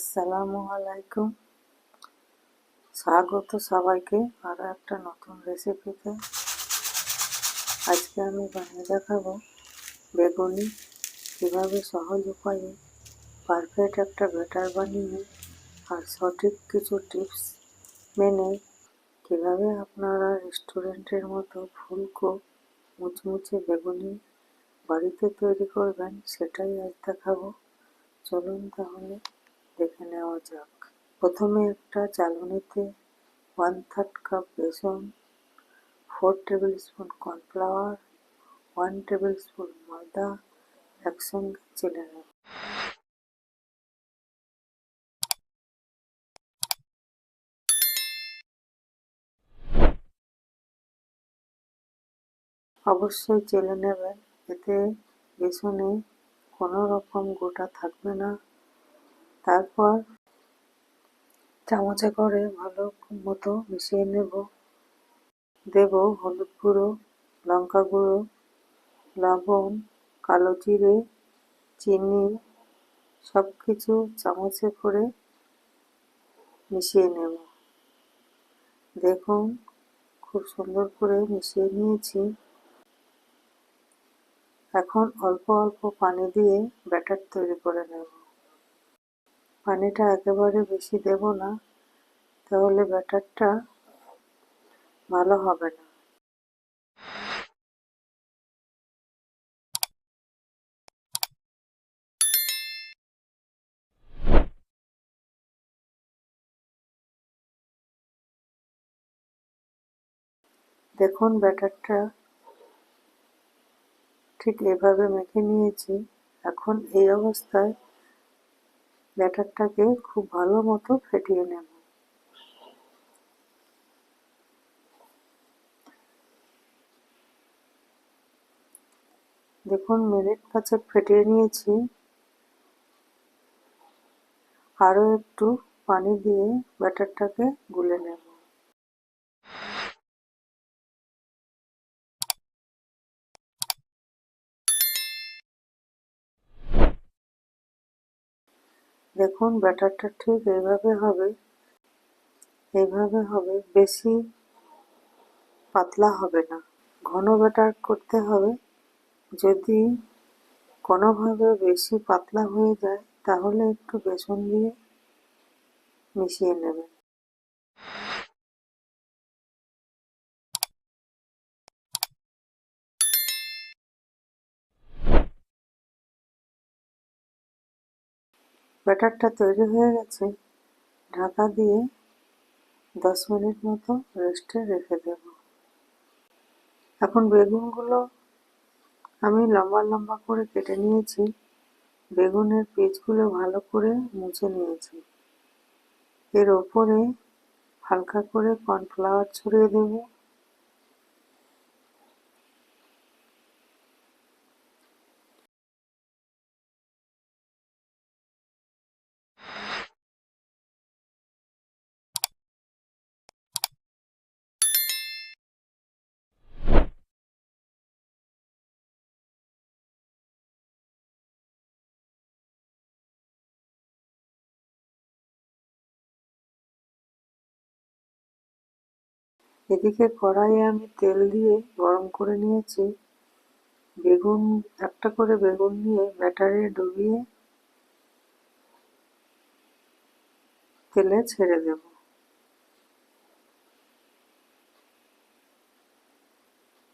আসসালামু আলাইকুম। স্বাগত সবাইকে আরও একটা নতুন রেসিপিতে আজকে আমি বানিয়ে দেখাবো বেগুনি। কীভাবে সহজ উপায়ে পারফেক্ট একটা ব্যাটার বানিয়ে আর সঠিক কিছু টিপস মেনে কীভাবে আপনারা রেস্টুরেন্টের মতো ফুলকো মুচমুচে বেগুনি বাড়িতে তৈরি করবেন সেটাই আজ দেখাবো। চলুন তাহলে দেখে নেওয়া যাক। প্রথমে একটা চালনিতে ওয়ান থার্ড কাপ বেসন four tablespoon cornflour one tablespoon ময়দা একসঙ্গে চেলে নেব। অবশ্যই চেলে নেবেন, এতে বেসনে কোনো রকম গোটা থাকবে না। তারপর চামচে করে ভালো মতো মিশিয়ে নেব। দেব হলুদ গুঁড়ো, লঙ্কা গুঁড়ো, লবণ, কালো জিরে, চিনি সব কিছু চামচে করে মিশিয়ে নেব। দেখুন, খুব সুন্দর করে মিশিয়ে নিয়েছি। এখন অল্প অল্প পানি দিয়ে ব্যাটার তৈরি করে নেব। পানিটা একেবারে বেশি দেব না, তাহলে ব্যাটারটা ভালো হবে না। দেখুন, ব্যাটারটা ঠিক এভাবে মেখে নিয়েছি। এখন এই অবস্থায় ব্যাটারটাকে খুব ভালো মতো ফেটিয়ে নেব। দেখুন, মিনিট পাঁচেক ফেটিয়ে নিয়েছি। আরও একটু পানি দিয়ে ব্যাটারটাকে গুলে নেব। দেখুন, ব্যাটারটা ঠিক এইভাবে হবে এইভাবে হবে, বেশি পাতলা হবে না। ঘন ব্যাটার করতে হবে। যদি কোনোভাবে বেশি পাতলা হয়ে যায়, তাহলে একটু বেসন দিয়ে মিশিয়ে নেবেন। ব্যাটারটা তৈরি হয়ে গেছে, ঢাকা দিয়ে দশ মিনিট মতো রেস্টে রেখে দেব। এখন বেগুনগুলো আমি লম্বা লম্বা করে কেটে নিয়েছি। বেগুনের পিচগুলো ভালো করে মুছে নিয়েছি। এর ওপরে হালকা করে কর্নফ্লাওয়ার ছড়িয়ে দেব। এদিকে কড়াইয়ে আমি তেল দিয়ে গরম করে নিয়েছি। বেগুন, একটা করে বেগুন নিয়ে ব্যাটারে ডুবিয়ে তেলে ছেড়ে দেব।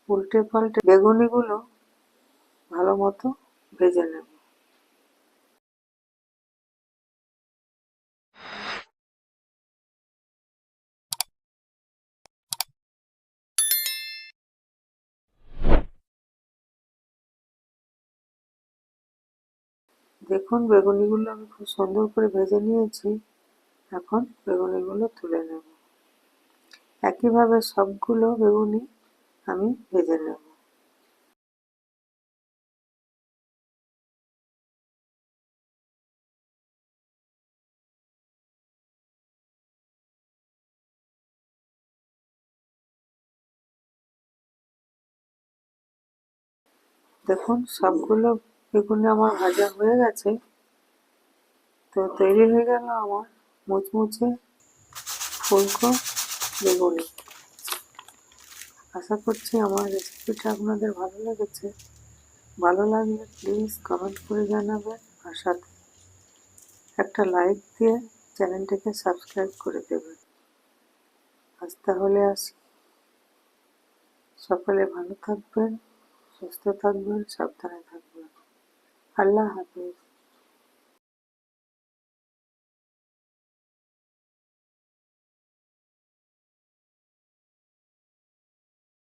উল্টে পাল্টে বেগুনিগুলো ভালো মতো ভেজে নেব। দেখুন, বেগুনিগুলো আমি খুব সুন্দর করে ভেজে নিয়েছি। এখন বেগুনিগুলো তুলে নেব। একইভাবে সবগুলো বেগুনি আমি ভেজে নেব। দেখুন, সবগুলো বেগুনি আমার ভাজা হয়ে গেছে। তো তৈরি হয়ে গেল আমার মুচমুচে ফুলকো বেগুনি। আশা করছি আমার রেসিপিটা আপনাদের ভালো লেগেছে। ভালো লাগলে প্লিজ কমেন্ট করে জানাবেন আর সাথে একটা লাইক দিয়ে চ্যানেলটিকে সাবস্ক্রাইব করে দেবেন। আজ তাহলে আসি। সকলে ভালো থাকবেন, সুস্থ থাকবেন, সাবধানে থাকবেন। আল্লাহ হাফিজ।